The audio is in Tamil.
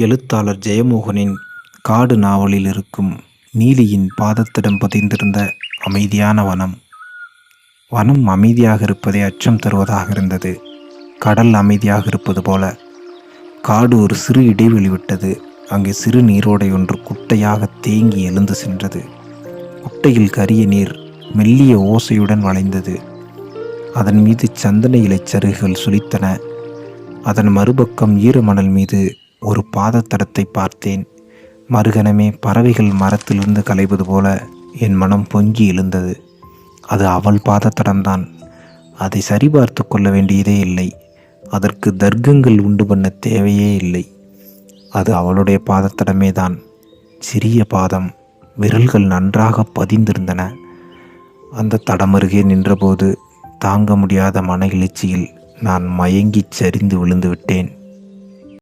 எழுத்தாளர் ஜெயமோகனின் காடு நாவலில் இருக்கும் நீலியின் பாதத்திடம் பதிந்திருந்த அமைதியான வனம். வனம் அமைதியாக இருப்பதே அச்சம் தருவதாக இருந்தது. கடல் அமைதியாக இருப்பது போல. காடு ஒரு சிறு இடைவெளி விட்டது. அங்கே சிறு நீரோடை ஒன்று குட்டையாக தேங்கி எழுந்து சென்றது. குட்டையில் கரிய நீர் மெல்லிய ஓசையுடன் வளைந்தது. அதன் மீது சந்தன இலைச் சருகுகள் அதன் மறுபக்கம் ஈரமணல் மீது ஒரு பாதத்தடத்தை பார்த்தேன். மறுகணமே பறவைகள் மரத்திலிருந்து கலைவது போல என் மனம் பொங்கி எழுந்தது. அது அவள் பாதத்தடம்தான். அதை சரிபார்த்து கொள்ள வேண்டியதே இல்லை. அதற்கு தர்க்கங்கள் உண்டு பண்ண தேவையே இல்லை. அது அவளுடைய பாதத்தடமே தான் சிறிய பாதம். விரல்கள் நன்றாக பதிந்திருந்தன. அந்த தடமருகே நின்றபோது தாங்க முடியாத மன எழுச்சியில் நான் மயங்கிச் சரிந்து விழுந்து விட்டேன்.